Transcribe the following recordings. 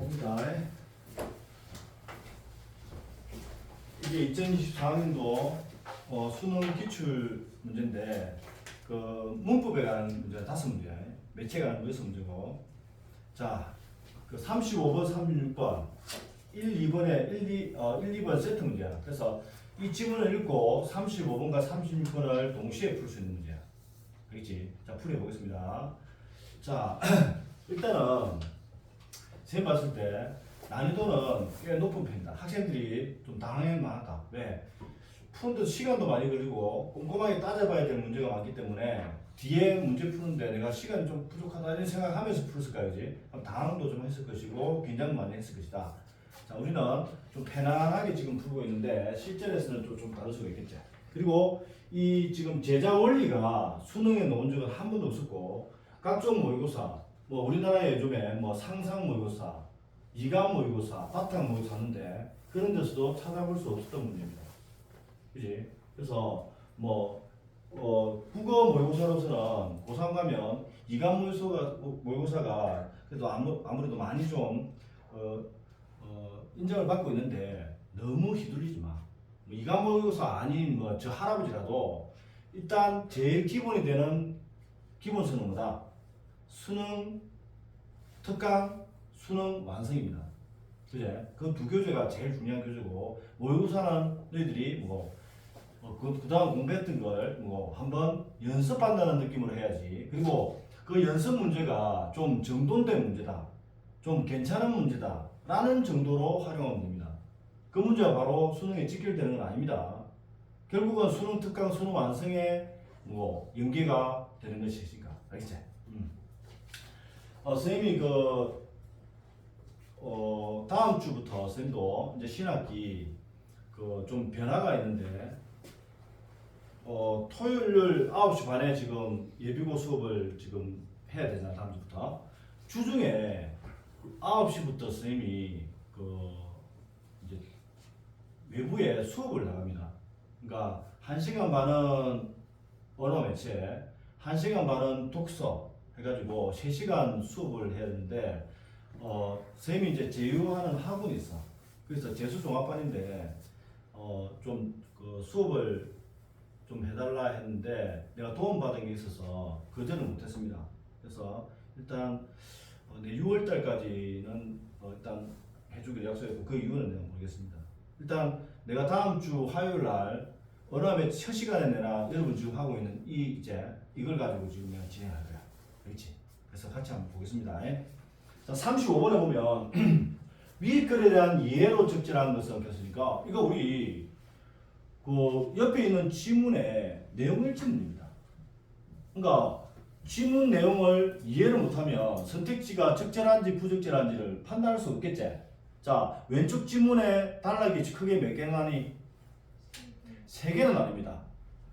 봅니다. 이게 2024년도 어, 수능 기출 문제인데 그 문법에 관한 문제가 다섯 문제야. 매체에 관한 여섯 문제고. 자, 그 35번, 36번, 1, 2번에 1, 2, 어, 1, 2번 세트 문제야. 그래서 이 지문을 읽고 35번과 36번을 동시에 풀 수 있는 문제야. 알겠지? 자, 풀어보겠습니다. 자, 일단은 쌤 봤을 때 난이도는 꽤 높은 편이다. 학생들이 좀 당황할 만하다. 왜? 푸는데 시간도 많이 걸리고 꼼꼼하게 따져봐야 될 문제가 많기 때문에 뒤에 문제 푸는데 내가 시간이 좀 부족하다 이런 생각하면서 풀었을 거야지. 그럼 당황도 좀 했을 것이고 긴장 많이 했을 것이다. 자, 우리는 좀 편안하게 지금 풀고 있는데 실전에서는 또 좀 다를 수가 있겠지. 그리고 이 지금 제자 원리가 수능에 나온 적은 한 번도 없었고 각종 모의고사, 뭐 우리나라에 요즘에 뭐 상상 모의고사, 이감 모의고사, 바탕 모의고사 하는데 그런 데서도 찾아볼 수 없었던 문제입니다. 그지? 그래서 뭐 어, 국어 모의고사로서는 고3 가면 이감 모의고사가, 모의고사가 그래도 아무, 아무래도 많이 좀 어, 어, 인정을 받고 있는데 너무 휘둘리지 마. 뭐 이감 모의고사 아닌 뭐 저 할아버지라도 일단 제일 기본이 되는 기본 수능 뭐다? 수능 특강 수능 완성입니다. 그제? 그 두 교재가 제일 중요한 교재고 모의고사는 너희들이 뭐 어, 그, 그 다음 공부했던 걸 뭐 한번 연습한다는 느낌으로 해야지. 그리고 그 연습 문제가 좀 정돈된 문제다. 좀 괜찮은 문제다. 라는 정도로 활용하면 됩니다. 그 문제가 바로 수능에 직결되는 건 아닙니다. 결국은 수능 특강 수능 완성에 뭐 연계가 되는 것이니까. 알겠지? 음. 어, 선생님이 그, 어, 다음 주부터 선생님도 이제 신학기 그 좀 변화가 있는데 어, 토요일 9시 반에 지금 예비고 수업을 지금 해야 되잖아, 다음 주부터. 주중에 9시부터 선생님이 그 이제 외부에 수업을 나갑니다. 그러니까 1시간 반은 언어 매체, 1시간 반은 독서 해가지고 3시간 수업을 해야 되는데 어, 선생님이 이제 제휴하는 학원이 있어. 그래서 재수종합반인데 어, 좀 그 수업을 좀 해달라 했는데 내가 도움받은 게 있어서 그전을 못했습니다. 그래서 일단 어, 내 6월 달까지는 어, 일단 해주기로 약속했고 그 이유는 내가 모르겠습니다. 일단 내가 다음 주 화요일 날 어느 첫 시간에 내가 여러분 지금 하고 있는 이 이제 이걸 가지고 지금 내가 진행할. 그렇지? 그래서 같이 한번 보겠습니다. 예? 자, 35번에 보면 위의 글에 대한 이해로 적절한 것은 겠으니까 이거 우리 그 옆에 있는 지문의 내용을 질문입니다. 그러니까 지문 내용을 이해를 못하면 선택지가 적절한지 부적절한지를 판단할 수 없겠지. 자, 왼쪽 지문에 단락이 크게 몇 개나 나니? 세 개는 아닙니다.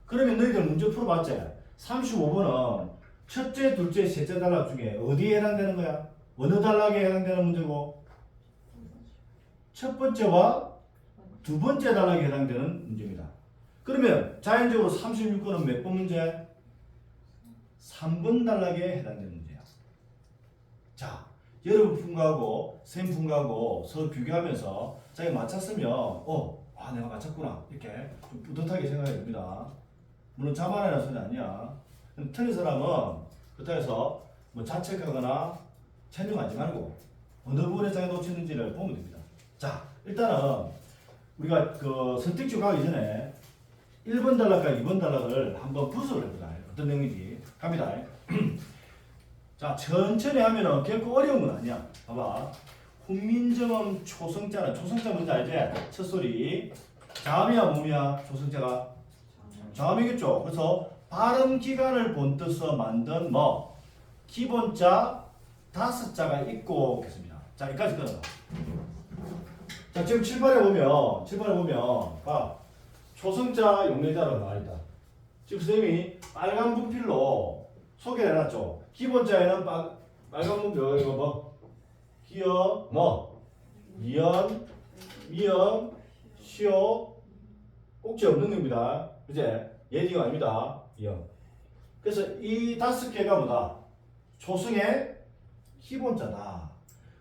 그러면 너희들 문제 풀어봤지? 35번은 첫째, 둘째, 셋째 단락 중에 어디에 해당되는 거야? 어느 단락에 해당되는 문제고? 첫 번째와 두 번째 단락에 해당되는 문제입니다. 그러면 자연적으로 36번은 몇 번 문제? 3번 단락에 해당되는 문제야. 자, 여러분 품과하고 쌤 품과하고 서로 비교하면서 자기 맞췄으면 어, 아 내가 맞췄구나 이렇게 좀 뿌듯하게 생각이 듭니다. 물론 자만이라는 소리 아니야. 틀린 사람은 그렇다고 해서 뭐 자책하거나 체념하지 말고 어느 부분에 자기가 놓쳤는지를 보면 됩니다. 자, 일단은 우리가 그 선택지 가기 전에 1번 단락과 2번 단락을 한번 분석을 해보자. 어떤 내용인지 갑니다. 자, 천천히 하면은 결코 어려운 건 아니야. 봐봐. 훈민정음 초성자는 초성자 뭔지 알지? 첫 소리. 자음이야 몸이야? 초성자가 자음이겠죠. 그래서 발음 기간을 본떠서 만든 뭐 기본자 다섯 자가 있고 겠습니다. 자, 여기까지 끊어. 자, 지금 7번에 보면 7번에 보면 봐. 초성자 용례자로 나와 있다. 지금 선생님이 빨간 분필로 소개를 해놨죠. 기본자에는 빨, 빨간 분필 이거 뭐 기어 뭐 이연 미연 시오 꼭지 없는 겁니다. 그제 예디가 아닙니다. 이연. 그래서 이 다섯 개가 뭐다? 초성의 기본자다.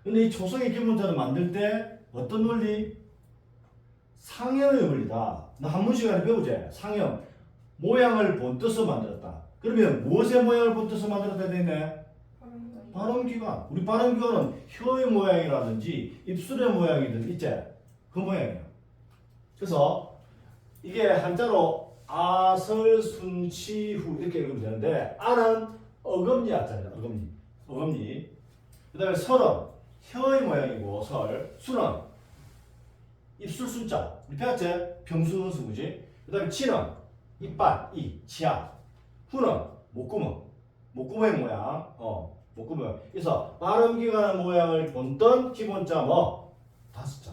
근데 이 초성의 기본자를 만들 때 어떤 원리? 상형의 원리다. 너 한문 시간에 배우지? 상형. 모양을 본떠서 만들었다. 그러면 무엇의 모양을 본떠서 만들었다 되네? 발음기관. 우리 발음기관은 혀의 모양이라든지 입술의 모양이든 있지? 그 모양이야. 그래서 이게 한자로 아설순치후 이렇게 읽으면 되는데 아는 어금니 아자잖아 어금니. 어금니. 그 다음에 설은 혀의 모양이고 설. 수는 입술 우리 배웠지? 평수는 수구지. 그 다음에 치는 이빨 이 치아 후는 목구멍. 목구멍의 모양. 어 목구멍. 그래서 발음기관 모양을 본던 기본자 뭐? 다섯 자.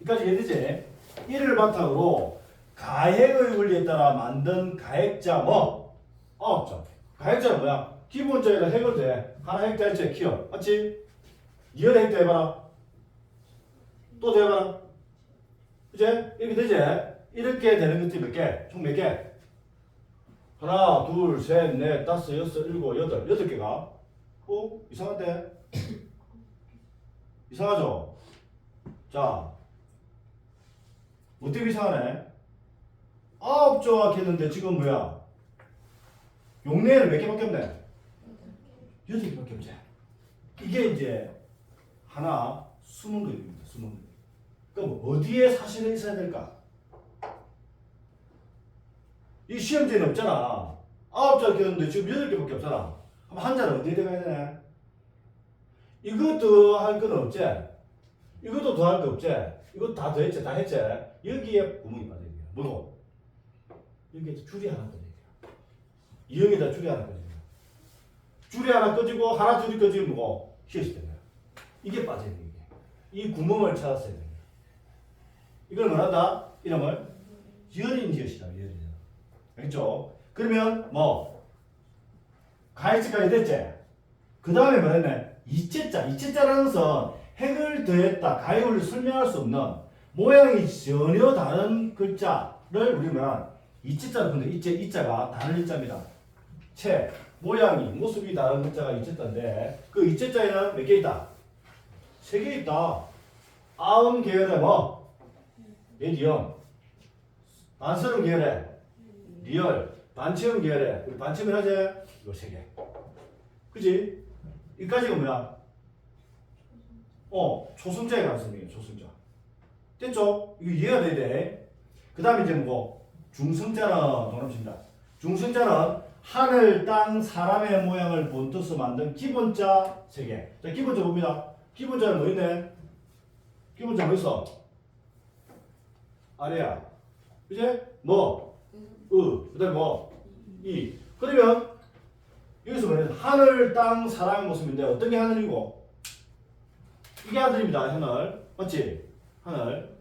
여기까지 이해되지? 이를 바탕으로 가액의 원리에 따라 만든 가액자 뭐 아홉 자 가액자는 뭐야? 해도 돼 하나 핵자 일체 키워 맞지? 이열 핵자 해봐라 또 해봐라 이제 이렇게 되지? 이렇게 되는 것들이 몇 개? 총 몇 개? 하나, 둘, 셋, 넷, 다섯, 여섯, 일곱, 여덟, 여덟 개가. 어? 이상한데? 이상하죠? 자, 뭐 때문에 이상하네? 아홉 조각 했는데 지금 뭐야? 용례는 몇 개밖에 없네? 여덟 개밖에 없지? 이게 이제 하나 숨은 그림입니다. 숨은 그림. 그럼 어디에 사실은 있어야 될까? 이 시험지에는 없잖아. 아홉 자 켰는데 지금 여덟 개밖에 없잖아. 그럼 한 자는 어디에 들어가야 되나? 이것도 할 건 없지? 이것도 더할 거 없지? 이거 다 더했지? 다 했지? 여기에 구멍이 돼요. 뭐고? 여기에 줄이 하나 꺼져야 돼요. 이 형에다 줄이 하나 꺼져야 돼요. 줄이 하나 꺼지고 하나 줄이 꺼지면 뭐고? 거야. 이게 빠져야 돼요. 이게. 이 구멍을 찾았어야 돼요. 이걸 뭐란다? 이름을 여린 히읗이다. 여린. 알겠죠? 그러면 뭐 가해치까지 됐지? 그 다음에 뭐랬네? 이체자. 이체자라는 것은 핵을 더했다. 가해를 설명할 수 없는 모양이 전혀 다른 글자를 우리는 이체자로 근데 이체 이자가 다른 이자입니다. 채 모양이 모습이 다른 글자가 이체자인데 그 이체자에는 몇 개 있다? 세 개 있다. 아음 계열의 뭐? 메디엄. 안스름 계열의 리얼, 반체형 계열에 우리 반체형 하지? 이거 세 개. 그지? 이까지가 뭐야? 어, 초승자에 관한 설명이에요. 초승자. 됐죠? 이거 이해가 돼야 돼. 그 다음에 이제 뭐 중성자는 동남십니다. 중성자는 하늘, 땅, 사람의 모양을 본떠서 만든 기본자 세 개. 자, 기본자 봅니다. 기본자는 뭐 있네? 기본자 뭐 있어? 아래야. 이제 뭐? 으, 그 다음에 뭐? 이. 그러면 여기서 뭐냐 하늘, 땅, 사람의 모습인데 어떤 게 하늘이고? 이게 하늘입니다. 하늘. 맞지? 하늘.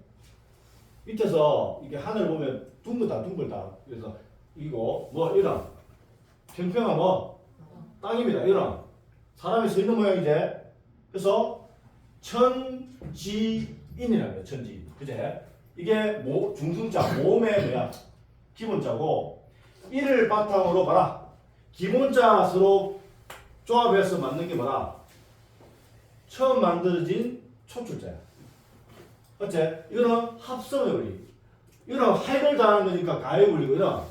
밑에서 이게 하늘 보면 둥글다, 둥글다. 그래서 이거 뭐 이런 평평한 뭐 땅입니다. 이런 사람이 서 있는 모양이지. 그래서 천지인이라고 해요. 천지인. 그제? 이게 모, 중승자, 모음의 뭐야? 기본자고 이를 바탕으로 봐라. 기본자 서로 조합해서 만든 게 뭐라? 처음 만들어진 초출자야. 어째? 이거는 합성의 원리. 이거는 핵을 다하는 거니까 이런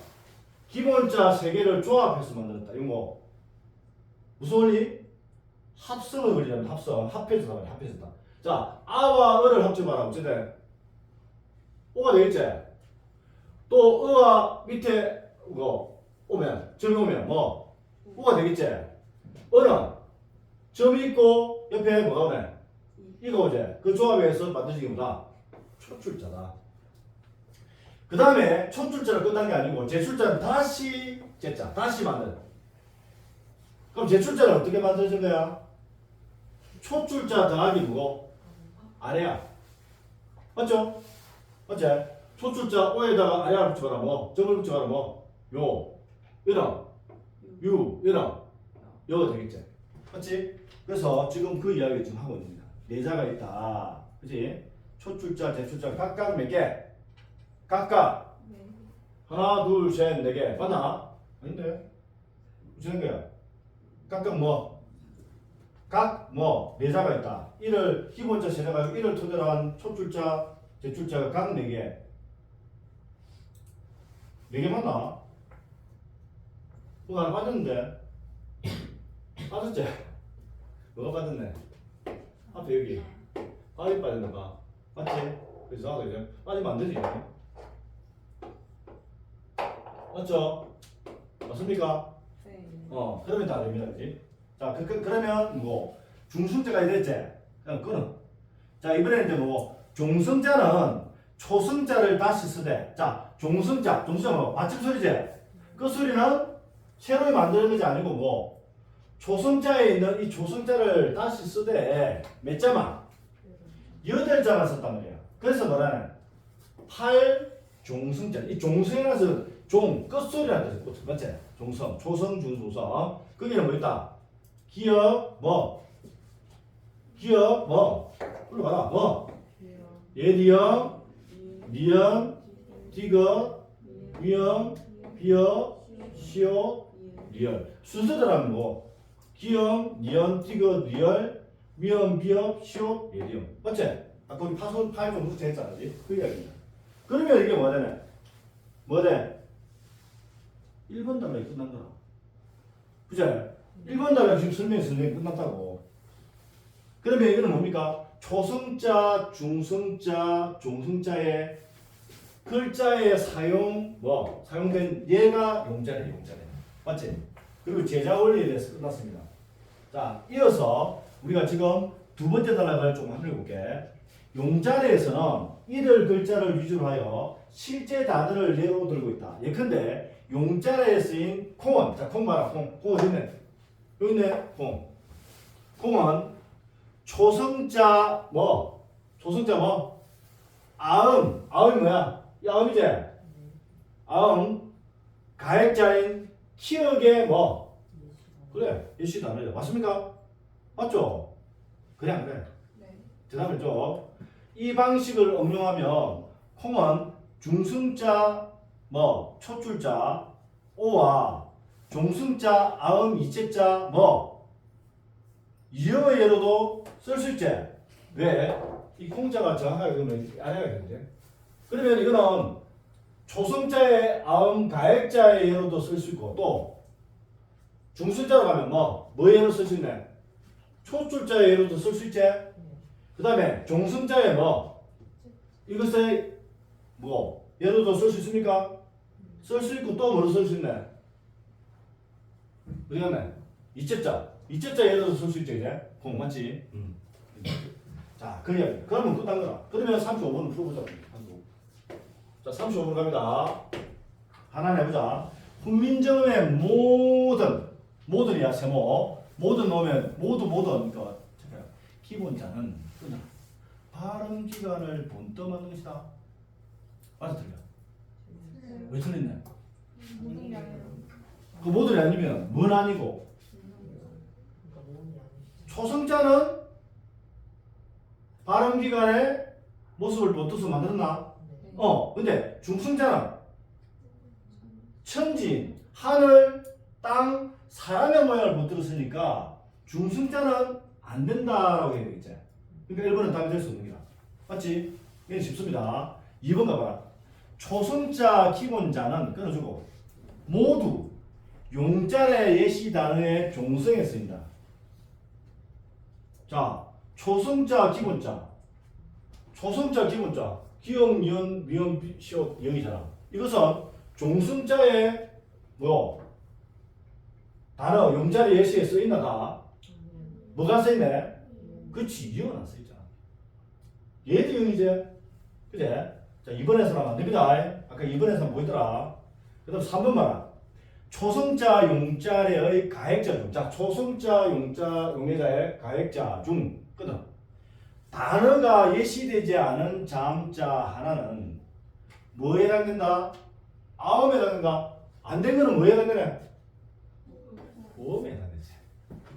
기본자 세 개를 조합해서 만들었다. 이거 뭐 무슨 원리? 합성의 원리라는 합성. 합해서 다 합해서 다. 자, 아와 어를 합쳐봐라. 어쨌든 오가 되겠지? 또 어와 밑에 뭐 오면 점이 오면 뭐 우가 되겠지. 어는 점이 있고 옆에 뭐가 오네. 이거 오지. 그 조합에서 만들어진 게 뭐다? 초출자다. 그 다음에 초출자를 끝난 게 아니고 제출자는 다시 제자 다시 만든. 그럼 제출자는 어떻게 만들어진 거야? 초출자 더하기 뭐고? 아래야. 맞죠? 맞지? 초출자 오에다가 아야 붙여봐라 뭐 점을 붙여봐라 뭐요 이랑 유 이랑 여 되겠지 맞지? 그래서 지금 그 이야기를 지금 하고 있습니다 네자가 있다 그지? 초출자 대출자 각각 몇 개? 각각 하나 둘셋네개 맞나? 아닌데 무슨 거야? 각각 뭐? 각뭐 내자가 있다. 이를 기본자 세자가 이를 토대로 한 초줄자, 제줄자가 각 4개. 4개 맞나? 그거 하나 빠졌는데. 빠졌지? 뭐가 빠졌네? 앞에 여기. 빠지 빠졌나 봐. 맞지? 그래서 나도 이제 빠지면 안 되지. 맞죠? 맞습니까? 네. 어, 그러면 다 됩니다. 그지? 자, 그, 그, 그러면 뭐, 중승자가 됐지? 그냥 끊어. 자, 이번에는 이제 뭐, 종승자는 초승자를 다시 쓰되, 자, 종승자, 종승자 뭐, 받침 소리지? 그 소리는 새로 만드는 것이 아니고 뭐, 초승자에 있는 이 초승자를 다시 쓰되, 몇 자만? 여덟 자만 썼단 말이야. 그래서 뭐라네? 팔 종승자. 이 종승이라서 종, 끝소리라는 뜻이 맞지? 종성, 초성, 중소성. 거기는 뭐 있다? 기역, 뭐? 기역, 뭐? 불러봐라, 뭐? 예디역, 니연, 디귿, 위영, 비역, 시옷, 리얼. 순서대로는 뭐? 기역, 니연, 디귿, 리얼, 미연, 비역, 시옷, 예디역. 맞지? 아까 우리 파손, 파일 정도 그지? 그 이야기입니다. 그러면 이게 뭐 되네? 뭐 돼? 1번 단락이 끝난 거라. 그죠? 1번 단락 지금 설명이 설명이 끝났다고. 그러면 이거는 뭡니까? 초승자, 중승자, 종승자의 글자의 사용, 뭐, 사용된 얘가 용자네, 용자네. 맞지? 그리고 제자 원리에 대해서 끝났습니다. 자, 이어서 우리가 지금 두 번째 단락을 좀 해볼게. 용자리에서는 이를 글자를 위주로 하여 실제 단어를 예로 들고 있다. 예컨대 용자리에 쓰인 콩은 자, 콩 봐라. 콩. 콩 어디 있네? 여기 있네. 콩. 콩은 초성자 뭐? 초성자 뭐? 아음. 아음이 뭐야? 이 아음이지? 아음. 가액자인 키역의 뭐? 그래. 예시 단어죠. 맞습니까? 맞죠? 그냥 그래. 네. 대답을 줘. 이 방식을 응용하면 콩은 중승자 뭐 초줄자 오와 종승자 아음 이체자 뭐 이어의 예로도 쓸 수 있지. 왜? 이 콩자가 정확하게 그러면 알아야 되는데. 그러면 이거는 초승자의 아음 가액자의 예로도 쓸 수 있고 또 중승자로 가면 뭐, 뭐 예로 쓸 수 있네? 초줄자의 예로도 쓸 수 있지. 그 다음에 종승자의 뭐 이것의 뭐 예로도 쓸 수 있습니까? 쓸 수 있고 또 뭐로 쓸 수 있네? 어디 갔네? 이체자 이체자 예로도 쓸수 있죠 이제 공 맞지? 음. 자 그래야 그러면 끝난 거라 그러면 35번은 풀어보자 자 35번 갑니다 하나 내보자 훈민정음의 모든 모든이야 세모 모든 넣으면 모두 모든 그러니까. 기본자는 그냥 발음 기간을 본떠하는 것이다. 맞아 틀려. 왜 틀렸냐? 모든 게 아니라 그 모델이 아니면 뭔 아니고 초성자는 발음 기간의 모습을 본떠서 만들었나? 어. 근데 중성자는 천지, 하늘, 땅, 사람의 모양을 본떠었으니까 중성자는 안 된다라고 되겠지. 그러니까 1번은 답이 될 수 없는 거야. 맞지? 이게 쉽습니다. 2번 가봐라. 초성자 기본자는 끊어주고 모두 용자의 예시 단어의 종성에 쓰인다. 자, 초성자 기본자. 초성자 기본자. 기역, 니은, 미음, 비- 시옷, 영이잖아. 이것은 종성자의 뭐 단어 용자의 예시에 쓰인다 다. 뭐가 쓰이네? 그치, 이형은 안 쓰이잖아. 얘도 이형이지? 그제? 자, 2번에서는 안 됩니다. 아까 2번에서는 뭐였더라? 그 다음 3번 봐라. 초성자 용자의 가액자 중. 자, 초성자 용자, 용해자의 가액자 중. 끝은. 단어가 예시되지 않은 잠자 하나는 뭐에 해당된다? 아음에 해당된다? 안 된 거는 뭐에 해당되네? 오음에 해당되지.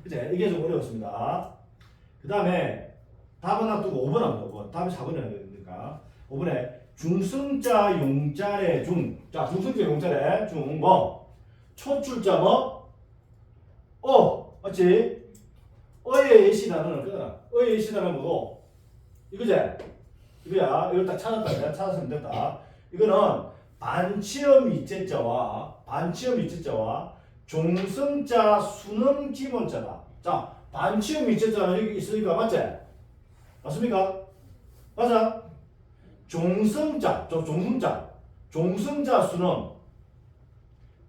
그제? 이게 좀 어려웠습니다. 그 다음에 답은 놔두고 5번 한번 보고 답이 4번에 해야 되니까 5번에 중승자 용자의 중. 자, 중승자 용자의 중 뭐? 초출자 뭐? 어, 맞지? 어의 예시 단어는 그거나. 의의 예시 단어는 뭐고? 이거지? 이거야. 이걸 딱 찾았다. 내가 찾았으면 됐다. 이거는 반치음 이제자와 반치음 이제자와 종성자 수능 기본자다. 자, 반치음 이제자는 여기 있으니까 맞지? 맞습니까? 맞아? 종성자, 저 종성자, 종성자 수능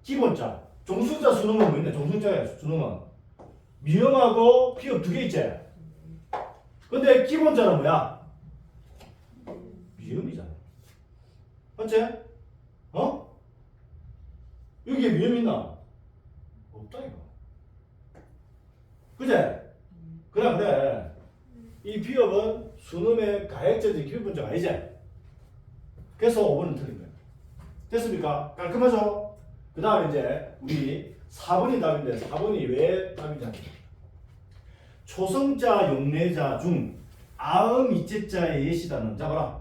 기본자. 종성자 수능은 뭐있네? 종성자의 수능은 미음하고 피읍 두개 있지? 근데 기본자는 뭐야? 미음이잖아. 맞지? 어? 여기에 미음 있나? 없다 이거. 그제? 그래 그래. 이 비읍은 수능의 가액제적 기본자가 아니지? 그래서 5번은 틀린 거야. 됐습니까? 깔끔하죠? 그 다음에 이제 우리 4번이 답인데 4번이 왜 답인지 알죠? 초성자 용례자 중 아음 이제자의 예시다는 잡아라.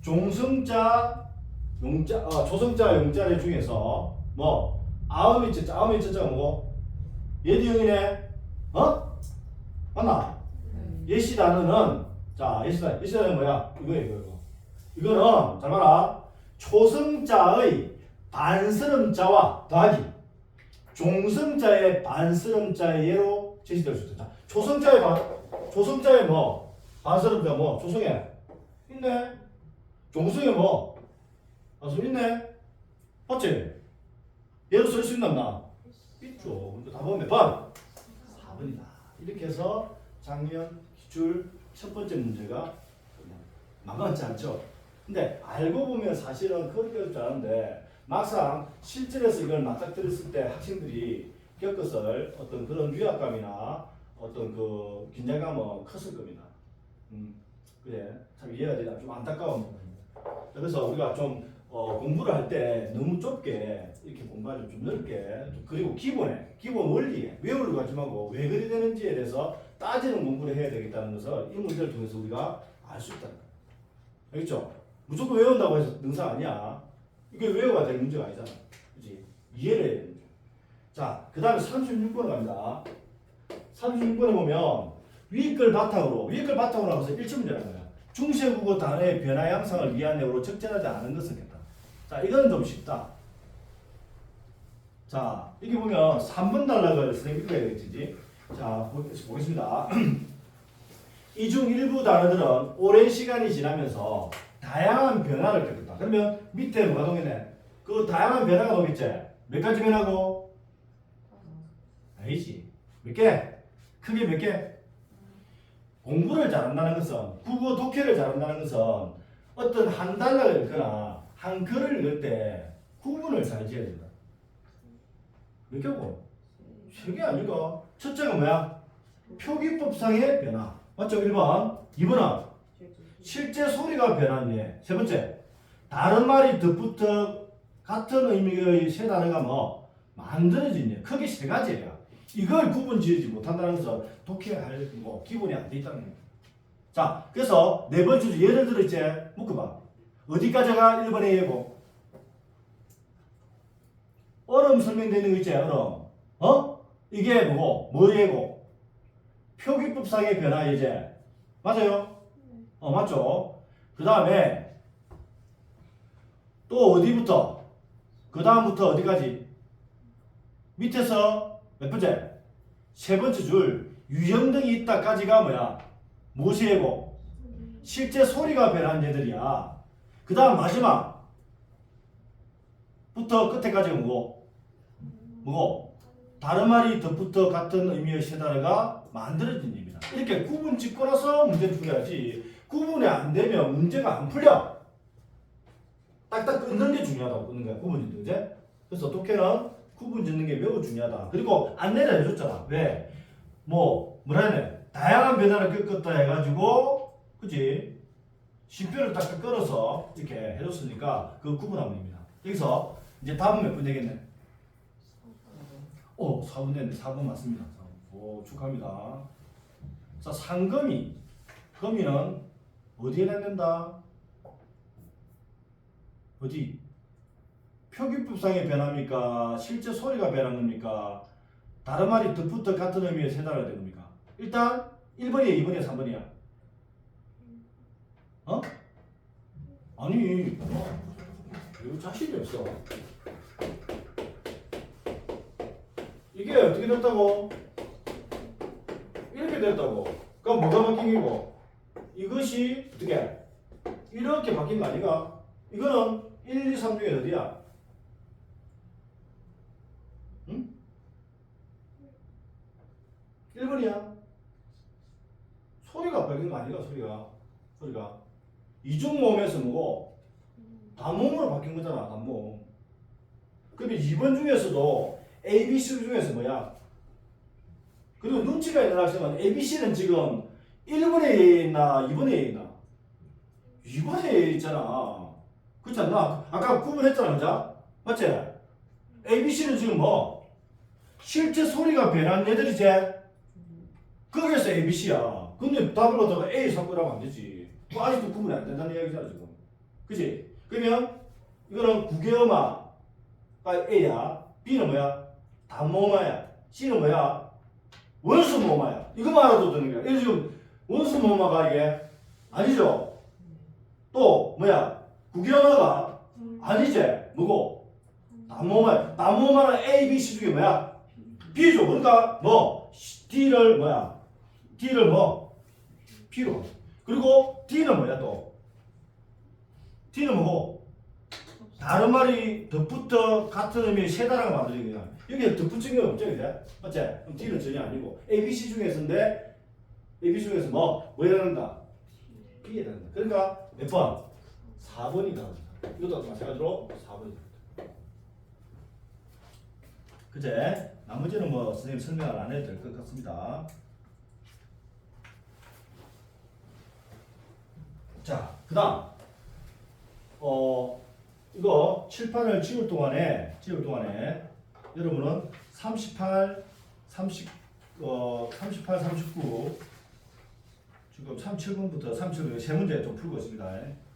종성자 용자 어, 조성자 용자의 중에서 뭐 아음 이제자 아음 이제자가 뭐고 예디형이네 어 맞나 예시 단어는 자 예시 단 예시 단어는 뭐야 이거예요 이거 이거 이거는 잘 봐라 초성자의 반스름자와 더하기 종성자의 반스름자의 예로 제시될 수 있다. 자, 초성자의 반 조성자의 뭐 반스름자 뭐 조성에 있네. 종성에 뭐 아수 있네. 맞지? 예로 쓸 수 있나? 있죠. 근데 답은 몇 번? 4번이다. 이렇게 해서 작년 기출 첫 번째 문제가 만만치 않죠. 근데 알고 보면 사실은 그렇게 어렵지 않은데 막상 실전에서 이걸 맞닥뜨렸을 때 학생들이 겪었을 어떤 그런 위압감이나 어떤 그 긴장감은 컸을 겁니다. 음, 그래 참 이해가 되지 좀 안타까운 부분입니다. 그래서 우리가 좀 어, 공부를 할 때 너무 좁게 이렇게 공부하지 좀 넓게 좀 그리고 기본에 기본 원리에 외우려고 하지 말고 왜 그리 되는지에 대해서 따지는 공부를 해야 되겠다는 것을 이 문제를 통해서 우리가 알 수 있다는 거예요. 알겠죠? 무조건 외운다고 해서 능사 아니야. 이게 외워야 될 문제가 아니잖아. 그지? 이해를 해야 되는 문제. 자, 그 다음에 36번 갑니다. 36번에 보면 위글 바탕으로, 위글 바탕으로 하면서 1차 문제라는 거야. 중세국어 단어의 변화 양상을 위한 내용으로 적절하지 않은 것은 겠다. 자, 이거는 좀 쉽다. 자, 여기 보면 3번 단락을 선생님 읽어야 되겠지. 자, 보- 보겠습니다. 이 중 일부 단어들은 오랜 시간이 지나면서 다양한 변화를 겪었다. 그러면 밑에 뭐가 동이네? 그 다양한 변화가 동있지? 몇 가지 변화고? 아니지. 몇 개? 크게 몇 개? 공부를 잘한다는 것은 국어 독해를 잘한다는 것은 어떤 한 단락을 읽거나 한 글을 읽을 때 구분을 잘 지어야 된다. 몇 개고? 세 개 아닐까? 첫째가 뭐야? 표기법상의 변화. 맞죠? 1번. 2번은 실제 소리가 변한 예. 세 번째. 다른 말이 덧붙어 같은 의미의 세 단어가 뭐 만들어진 예. 크게 세 가지예요. 이걸 구분 지으지 못한다는 것은 독해할 뭐 기본이 안 돼 있다는 거예요. 자, 그래서 네 번째 주 예를 들어 이제 묶어봐. 어디까지가 1번의 예고? 얼음 설명되는 거 있지, 얼음. 어? 이게 뭐고? 뭐 예고? 표기법상의 변화 예제. 맞아요? 어, 맞죠? 그 다음에 또 어디부터? 그 다음부터 어디까지? 밑에서 몇 번째? 세 번째 줄 유형등이 있다까지가 뭐야? 예고? 실제 소리가 변한 예들이야. 그 다음 마지막 부터 끝에까지가 뭐고? 뭐고? 다른 말이 덧붙어 같은 의미의 세 단어가 만들어진 입니다. 이렇게 구분 짓고 나서 문제를 풀어야지. 구분이 안 되면 문제가 안 풀려. 딱딱 끊는 게 중요하다고 끊는 거야. 구분 짓는 게. 그래서 독해는 구분 짓는 게 매우 중요하다. 그리고 안내를 해줬잖아. 왜? 뭐 뭐라 돼? 다양한 변화를 겪었다 해가지고 그지? 심표를 딱딱 끌어서 이렇게 해줬으니까 그 구분함입니다. 여기서 이제 답은 몇 분 되겠네? 오, 4분 됐네. 4분 맞습니다. 오, 축하합니다. 자, 상금이. 금이는 어디에 해당된다? 어디? 표기법상의 변화입니까? 실제 소리가 변한 겁니까? 다른 말이 덧붙어 같은 의미의 세 단어가 된 겁니까? 일단 1번이야, 2번이야, 3번이야. 어? 아니, 어, 이거 자신이 없어. 이게 어떻게 됐다고? 이렇게 됐다고. 그럼 뭐가 바뀐 거고? 이것이 어떻게? 이렇게 바뀐 거 아니가? 이거는 1, 2, 3 중에 어디야? 응? 1번이야. 소리가 바뀐 거 아니가, 소리가. 소리가. 이중 모음에서 뭐고? 단모음으로 바뀐 거잖아, 단모음. 근데 2번 중에서도 A, B, C 중에서 뭐야? 그리고 눈치가 있는 학생은 A, B, C는 지금 1번에 있나 2번에 있나? 2번에 있잖아. 그렇지 않나? 아까 구분했잖아, 그죠? 맞지? A, B, C는 지금 뭐? 실제 소리가 변한 애들이지? 거기에서 A, B, C야. 근데 답을 얻다가 A 섞으라고 안 되지. 그 아직도 구분이 안 된다는 이야기잖아, 지금. 그지? 그러면 이거는 구개음아 A야. B는 뭐야? 단모음아야. C는 뭐야? 원수 모음아야. 이거만 알아도 되는 거야. 이거 지금 원수 모음아가 이게 아니죠? 또 뭐야? 구개음아가 아니지? 뭐고? 단모음아. 단모음아는 A, B, C 중에 뭐야? B죠. 그러니까 뭐 D를 뭐야? D를 뭐? P로. 그리고 D는 뭐야 또? D는 뭐고? 다른 말이 덧붙어 같은 의미의 세 단어가 만들어진 거야. 여기에 덧붙인 게 없죠, 이제? 맞지? 그럼 D는 전혀 아니고 A, B, C 중에서인데 A, B 중에서 뭐? 뭐 해야 된다? B에 된다. 그러니까 몇 번? 4번이 나옵니다. 이것도 마찬가지로 4번이 그제? 나머지는 뭐 선생님 설명을 안 해도 될 것 같습니다. 자, 그 다음. 어, 이거 칠판을 지울 동안에, 지울 동안에, 여러분은 38, 30, 어, 38, 39, 지금 37번부터 37번 세 문제 좀 풀고 있습니다.